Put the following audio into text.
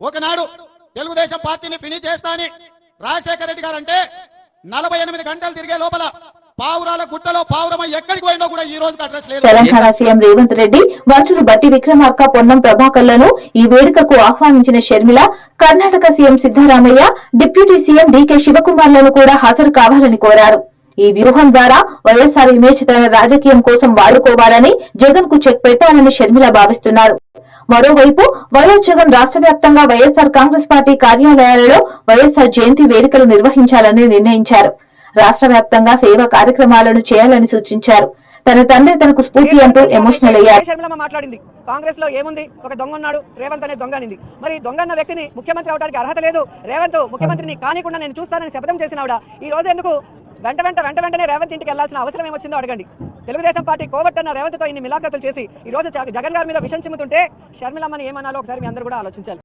ఒకనాడు తెలుగుదేశం పార్టీని ఫినిష్ చేస్తా అని రాజశేఖర రెడ్డి గారు అంటే నలభై ఎనిమిది గంటలు తిరిగే లోపల పావురాల గుట్టలో పావురమై ఎక్కడికి పోయిందో కూడా ఈ రోజుకి అడ్రస్ లేదు. తెలంగాణ సీఎం రేవంత్ రెడ్డి మంత్రులు బట్టి విక్రమార్క పొన్నం ప్రభాకర్లను ఈ వేడుకకు ఆహ్వానించిన Sharmila Karnataka CM Siddaramaiah deputy CM DK శివకుమార్లను కూడా హాజరు కావాలని కోరారు. ఈ వ్యూహం ద్వారా వైఎస్ఆర్ ఇమేజ్ తన రాజకీయం కోసం వాడుకోవాలని జగన్కు చెక్ పెట్టాలని షర్మిల భావిస్తున్నారు. మరోవైపు వైఎస్ జగన్ రాష్ట్ర వ్యాప్తంగా వైఎస్ఆర్ కాంగ్రెస్ పార్టీ కార్యాలయాలలో వైఎస్ఆర్ జయంతి వేడుకలు నిర్వహించాలని నిర్ణయించారు. రాష్ట్ర వ్యాప్తంగా సేవా కార్యక్రమాలను చేయాలని సూచించారు. తన తండ్రి తనకు స్ఫూర్తి అంటూ ఎమోషనల్ అయ్యారు. మాట్లాడింది. కాంగ్రెస్లో ఏముంది? ఒక దొంగ ఉన్నాడు. రేవంత్ అనే దొంగ అనింది. మరి దొంగ అన్న వ్యక్తిని ముఖ్యమంత్రి అవడానికి అర్హత లేదు. రేవంత్ ముఖ్యమంత్రిని కానికుండా నేను చూస్తానని శపథం చేసినావిడ ఈ రోజు ఎందుకు? వెంట వెంట వెంట వెంటనే రేవంత్ ఇంటికి వెళ్ళాల్సిన అవసరం ఏమొచ్చిందో అడగండి. తెలుగుదేశం పార్టీ కోవట్టన్న రేవంత్తో ఇన్ని మిలాఖతులు చేసి ఈ రోజు జగన్ గారి మీద విషం చిమ్ముతుంటే షర్మిలమ్మని ఏమనాలో ఒకసారి మీ అందరూ కూడా ఆలోచించాలి.